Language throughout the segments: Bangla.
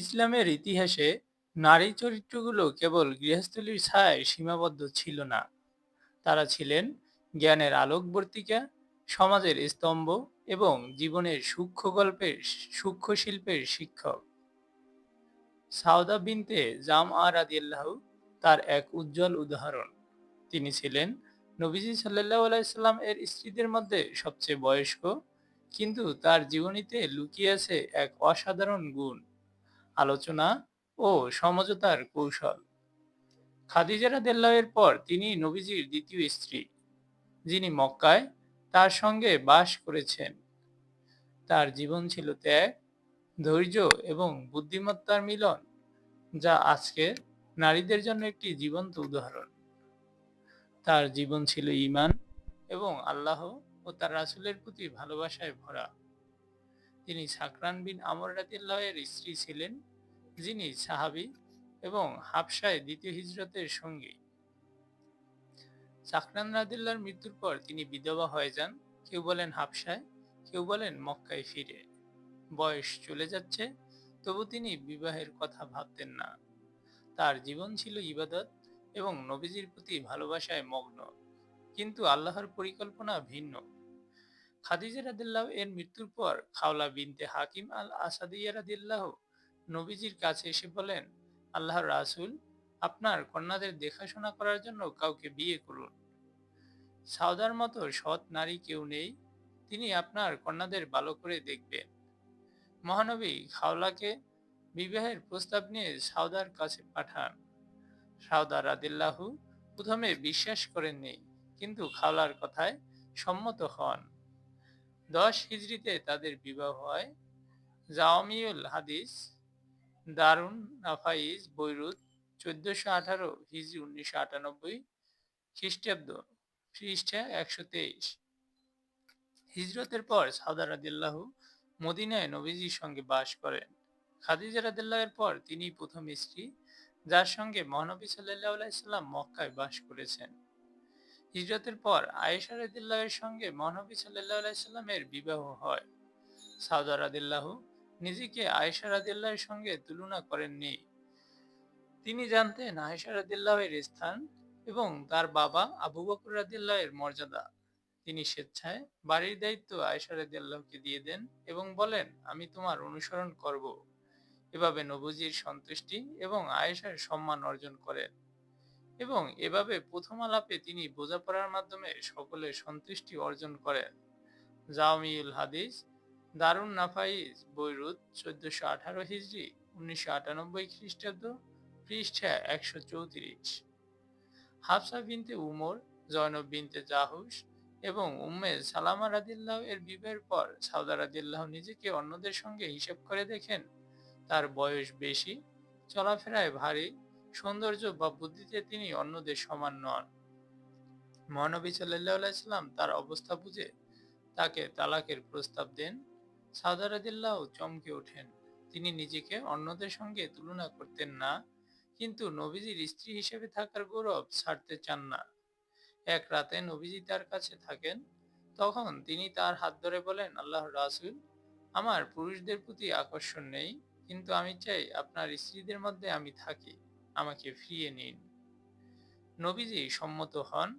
ইসলামের ইতিহাসে নারী চরিত্রগুলো কেবল গৃহস্থালির ছায় সীমাবদ্ধ ছিল না। তারা ছিলেন জ্ঞানের আলোকবর্তিকা, সমাজের স্তম্ভ এবং জীবনের সূক্ষ্ম গল্পের সূক্ষ্ম শিল্পের শিক্ষক। সাউদা বিনতে জাম আর আদিয়াল্লাহ তার এক উজ্জ্বল উদাহরণ। তিনি ছিলেন নবীজি সাল্লাহ আলাইসাল্লাম এর স্ত্রীদের মধ্যে সবচেয়ে বয়স্ক, কিন্তু তার জীবনীতে লুকিয়ে আছে এক অসাধারণ গুণ। আলোচনা ও সমঝোতার কৌশল। খাদিজা রাদিয়াল্লাহু পর তিনি নবীজির দ্বিতীয় স্ত্রী, যিনি মক্কায় তার সঙ্গে বাস করেছেন। তার জীবন ছিল ত্যাগ, ধৈর্য এবং বুদ্ধিমত্তার মিলন, যা আজকের নারীদের জন্য একটি জীবন্ত উদাহরণ। তার জীবন ছিল ইমান এবং আল্লাহ ও তার রাসুলের প্রতি ভালোবাসায় ভরা। তিনি সাকরান বিন আমর রাদিয়াল্লাহু এর স্ত্রী ছিলেন যিনি সাহাবি এবং হাবশায় দ্বিতীয় হিজরতের সঙ্গী। সাকরান রাদিল্লার মৃত্যুর পর তিনি বিধবা হয়ে যান। কেউ বলেন হাবশায়, কেউ বলেন মক্কায় ফিরে। বয়স চলে যাচ্ছে, তবু তিনি বিবাহের কথা ভাবতেন না। তার জীবন ছিল ইবাদত এবং নবীজির প্রতি ভালোবাসায় মগ্ন। কিন্তু আল্লাহর পরিকল্পনা ভিন্ন। খাদিজা রাদিল্লাহ এর মৃত্যুর পর খাওলা বিনতে হাকিম আল আসাদিয়া রাদিল্লাহ নবীজির কাছে এসে বলেন আল্লাহর রাসুল, আপনার কন্যাদের দেখাশোনা করার জন্য কাউকে বিয়ে করুন। সাউদার মতো সৎ নারী কেউ নেই, তিনি আপনার কন্যাদের ভালো করে দেখবেন। মহানবী খাওলাকে বিবাহের প্রস্তাব নিয়ে সাউদার কাছে পাঠান। সাউদা রাদিল্লাহু প্রথমে বিশ্বাস করেননি, কিন্তু খাওলার কথায় সম্মত হন। দশ হিজড়িতে তাদের বিবাহ হয়। জাওমিউল হাদিস দারুণ নাফাইজ বৈরুত চোদ্দশো আঠারো হিজি উনিশশো আটানব্বই খ্রিস্টাব্দ খ্রিস্টা একশো তেইশ। হিজরতের পর সাউদা রাদিল্লাহু মদিনায় নবীজির সঙ্গে বাস করেন। খাদিজা রাদিল্লাহের পর তিনি প্রথম স্ত্রী, যার সঙ্গে মহানবী সাল্লাহ আলাইসাল্লাম মক্কায় বাস করেছেন। হিজরতের পর আয়েশা রাদিল্লাহের সঙ্গে মহানবী সাল্লাহ আলাইসাল্লামের বিবাহ হয়। সাউদা রাদিল্লাহু নিজেকে আয়েশা রাদিল্লাহের সঙ্গে তুলনা করেননি তিনি জানতেন আয়েশা রাদিল্লাহের স্থান এবং তার বাবা আবু বকর রাদিল্লাহের মর্যাদা। তিনি স্বেচ্ছায় বাড়ির দায়িত্ব আয়েশা রাদিয়াল্লাহকে দিয়ে দেন এবং বলেন, আমি তোমার অনুসরণ করব। এভাবে নবুজির সন্তুষ্টি এবং আয়েশার সম্মান অর্জন করেন। এবং এভাবে প্রথম আলাপে তিনি বোঝাপড়ার মাধ্যমে সকলের সন্তুষ্টি অর্জন করেন। জাওমিউল হাদিস দারুণ নাফাইজ বৈরুত চোদ্দশো আঠারো হিজড়ি, উনিশশো আটানব্বই খ্রিস্টাব্দ, পৃষ্ঠা একশো চৌত্রিশ। হাফসা বিনতে উমর, জয়নব বিনতে জাহুস এবং উম্মে সালামা রাদিল্লাহ এর বিবাহের পর সাউদা রাদিল্লাহ নিজেকে অন্যদের সঙ্গে হিসেব করে দেখেন। তার বয়স বেশি, চলাফেরায় ভারী, সৌন্দর্য বা বুদ্ধিতে তিনি অন্যদের সমান নন। মহানবী সাল্লাহ আলাইসাল্লাম তার অবস্থা বুঝে তাকে তালাকের প্রস্তাব দেন। সাউদা রাদিল্লাহ চমকে ওঠেন। তিনি নিজেকে অন্যদের সঙ্গে তুলনা করতেন না, কিন্তু নবীজির স্ত্রী হিসেবে থাকার গৌরব ছাড়তে চান না। এক রাতে নবীজি তার কাছে থাকেন, তখন তিনি তার হাত ধরে বলেন, আল্লাহ রাসুল, আমার পুরুষদের প্রতি আকর্ষণ নেই, কিন্তু আমি চাই আপনার স্ত্রীদের মধ্যে আমি থাকি, আমাকে ফিরিয়ে নিন। নবীজি সম্মত হন।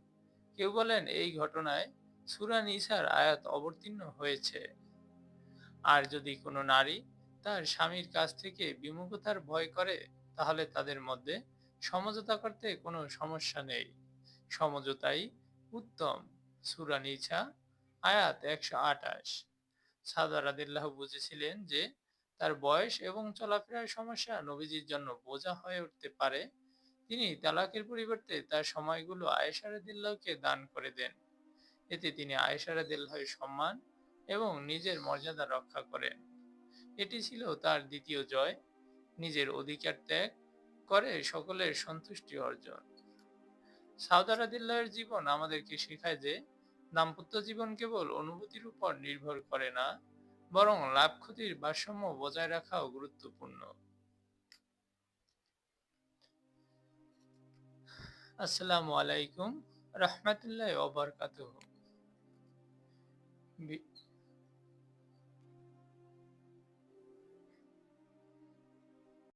কেউ বলেন, এই ঘটনায় সুরা নিসার আয়াত অবতীর্ণ হয়েছে। আর যদি কোনো নারী তার স্বামীর কাছ থেকে বিমুখতার ভয় করে, তাহলে তাদের মধ্যে সমঝোতা করতে কোনো সমস্যা নেই। সমঝোতাই উত্তম। সুরা নিছা আয়াত একশো আঠাশ। সাদা রাদিল্লাহ বুঝেছিলেন যে, তার বয়স এবং চলাফেরার সমস্যা নবীজির জন্য বোঝা হয়ে উঠতে পারে। তিনি তালাকের পরিবর্তে তার সময়গুলো আয়েশারাদিল্লাহকে দান করে দেন। এতে তিনি আয়েশারাদিল্লাহের সম্মান এবং নিজের মর্যাদা রক্ষা করেন এটি ছিল তার দ্বিতীয় জয়। নিজের অধিকার ত্যাগ করে সকলের সন্তুষ্টি অর্জন। সাউদারাদিল্লাহের জীবন আমাদেরকে শেখায় যে, দাম্পত্য জীবন কেবল অনুভূতির উপর নির্ভর করে না, বরং লাভ ক্ষতির ভারসাম্য বজায় রাখাও গুরুত্বপূর্ণ। আসসালামু আলাইকুম রহমতুল্লাহ ওবরকাতুহ